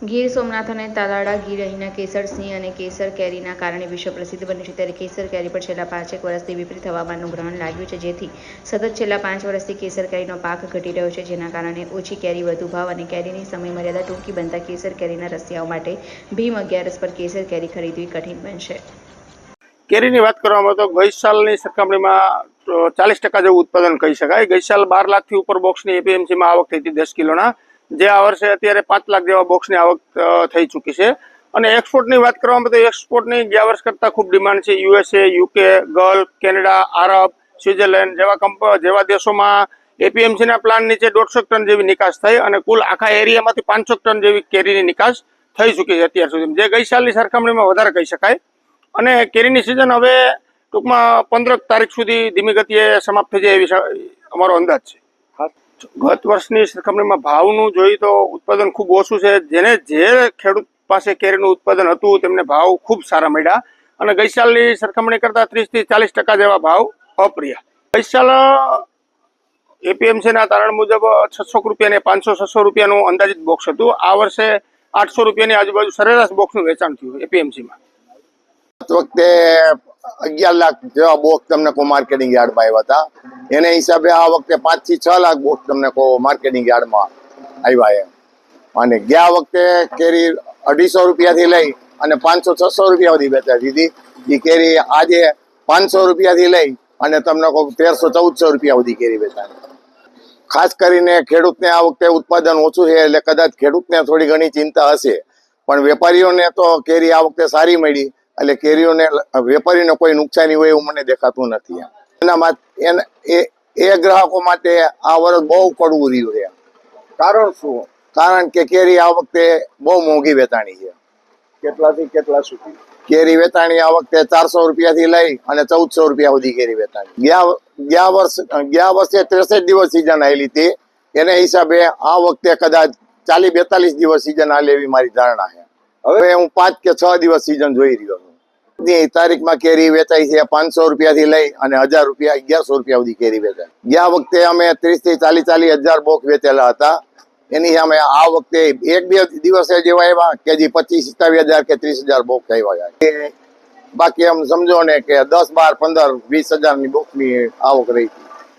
ગીર સોમનાથ અને તાલાળા ગીર અહીંના કેસર સિંહ અને કેસર કેરીના કારણે વિશ્વ પ્રસિદ્ધ બન્યું છે. ત્યારે કેસર કેરી પર છેલ્લા પાંચેક વર્ષથી વિપરીત હવામાનનું ગ્રહણ લાગ્યું છે, જેથી સતત છેલ્લા પાંચ વર્ષથી કેસર કેરીનો પાક ઘટી રહ્યો છે, જેના કારણે ઓછી કેરી વધુ ભાવ અને કેરીની સમય મર્યાદા ટૂંકી બનતા કેસર કેરીના રસિયાઓ માટે ભીમ અગિયારસ પર કેસર કેરી ખરીદવી કઠિન બનશે. કેરીની વાત કરવામાં તો ગઈ સાલની સરખામણીમાં ચાલીસ ટકા જેવું ઉત્પાદન કહી શકાય. ગઈ સાલ બાર લાખથી ઉપર બોક્સની એપીએમસીમાં આવક થઈ હતી દસ કિલોના. જે આ વર્ષે અત્યારે પાંચ લાખ જેવા બોક્સની આવક થઈ ચૂકી છે. અને એક્સપોર્ટની વાત કરવામાં તો એક્સપોર્ટની ગયા વર્ષ કરતાં ખૂબ ડિમાન્ડ છે. USA UK Gulf Canada Arab Switzerland જેવા કંપ જેવા દેશોમાં એપીએમસીના પ્લાન નીચે દોઢસો ટન જેવી નિકાસ થઈ અને કુલ આખા એરિયામાંથી પાંચસો ટન જેવી કેરીની નિકાસ થઈ ચૂકી છે અત્યાર સુધી. જે ગઈ સાલની સરખામણીમાં વધારે કહી શકાય. અને કેરીની સિઝન હવે ટૂંકમાં પંદર તારીખ સુધી ધીમી ગતિએ સમાપ્ત થઈ જાય એવી અમારો અંદાજ છે. ગત વર્ષની સરખામણીમાં ભાવનું જોઈએ તો ઉત્પાદન ખૂબ ઓછું છે. જેને જે ખેડૂત પાસે કેરીનું ઉત્પાદન હતું, તેમને ભાવ ખૂબ સારા મળ્યા. અને ગઈસાલની સરખામણી કરતાં ત્રીસથી ચાલીસ ટકા જેવા ભાવ અપ્રિય. ગઈસાલ એપીએમસીના તારણ મુજબ છસો રૂપિયાને પાંચસો છસો રૂપિયાનું અંદાજિત બોક્સ હતું. આ વર્ષે આઠસો રૂપિયાની આજુબાજુ સરેરાશ બોક્સનું વેચાણ થયું એપીએમસીમાં. વખતે અગિયાર લાખ જેવા બોક્સ તમને કો માર્કેટિંગ યાર્ડમાં આવ્યા હતા. એને હિસાબે આ વખતે પાંચથી છ લાખ બોક્સ તમને કો માર્કેટિંગ યાર્ડમાં આવ્યા એમ. અને ગયા વખતે કેરી અઢીસો રૂપિયાથી લઈ અને પાંચસો છસો રૂપિયા સુધી વેચાતી હતી એ કેરી આજે પાંચસો રૂપિયાથી લઈ અને તમને કહો તેરસો ચૌદસો રૂપિયા સુધી કેરી વેચાય ખાસ કરીને ખેડૂતને આ વખતે ઉત્પાદન ઓછું છે એટલે કદાચ ખેડૂતને થોડી ઘણી ચિંતા હશે. પણ વેપારીઓને તો કેરી આ વખતે સારી મળી. એટલે કેરીઓને વેપારીને કોઈ નુકસાની હોય એવું મને દેખાતું નથી. એના માટે એ એ ગ્રાહકો માટે આ વર્ષ બહુ કડવું રહ્યું છે કારણ શું? કારણ કે કેરી આ વખતે બહુ મોંઘી વેચાણી છે. કેટલાથી કેટલા સુધી? કેરી વેચાણી આ વખતે ચારસો રૂપિયાથી લઈ અને ચૌદસો રૂપિયા સુધી કેરી વેચાણી. ગયા ગયા વર્ષ ગયા વર્ષે ત્રેસઠ દિવસ સિઝન આવેલી હતી. એને હિસાબે આ વખતે કદાચ ચાલીસ બેતાલીસ દિવસ સિઝન આલે એવી મારી ધારણા છે. હવે હું પાંચ કે છ દિવસ સિઝન જોઈ રહ્યો છું. ની તારીખમાં કેરી વેચાઈ છે પાંચસો રૂપિયાથી લઈ અને હજાર રૂપિયા અગિયારસો રૂપિયા સુધી કેરી વેચાય. ગયા વખતે અમે ત્રીસથી ચાલીસ ચાલીસ હજાર બોક વેચેલા હતા, એની સામે આ વખતે એક બે દિવસે જેવા એવા કે જે પચીસ, સત્તાવીસ હજાર કે ત્રીસ હજાર બોક આવ્યા બાકી એમ સમજો ને કે દસ, બાર, પંદર, વીસ હજારની બોકની આવક રહી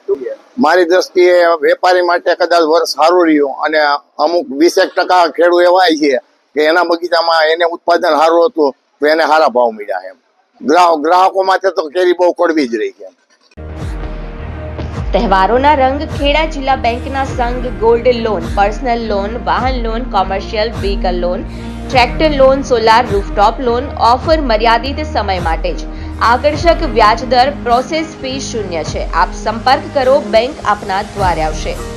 હતી મારી દ્રષ્ટિએ વેપારી માટે કદાચ વર્ષ સારું રહ્યું અને અમુક વીસેક ટકા ખેડૂત એવા છે કે એના બગીચામાં એને ઉત્પાદન સારું હતું તો એને સારા ભાવ મળ્યા એમ. ગ્રાહક ગ્રાહકો માટે તો કેરી બહુ કડવી જ રહી છે તહેવારોના રંગ ખેડા જિલ્લા બેંકના સંઘ ગોલ્ડ લોન, પર્સનલ લોન, વાહન loan, commercial vehicle loan, tractor loan, solar rooftop loan, offer મર્યાદિત સમય માટે જ. આકર્ષક વ્યાજ દર પ્રોસેસ ફી શૂન્ય છે. આપ સંપર્ક કરો બેંક આપના દ્વારે આવશે.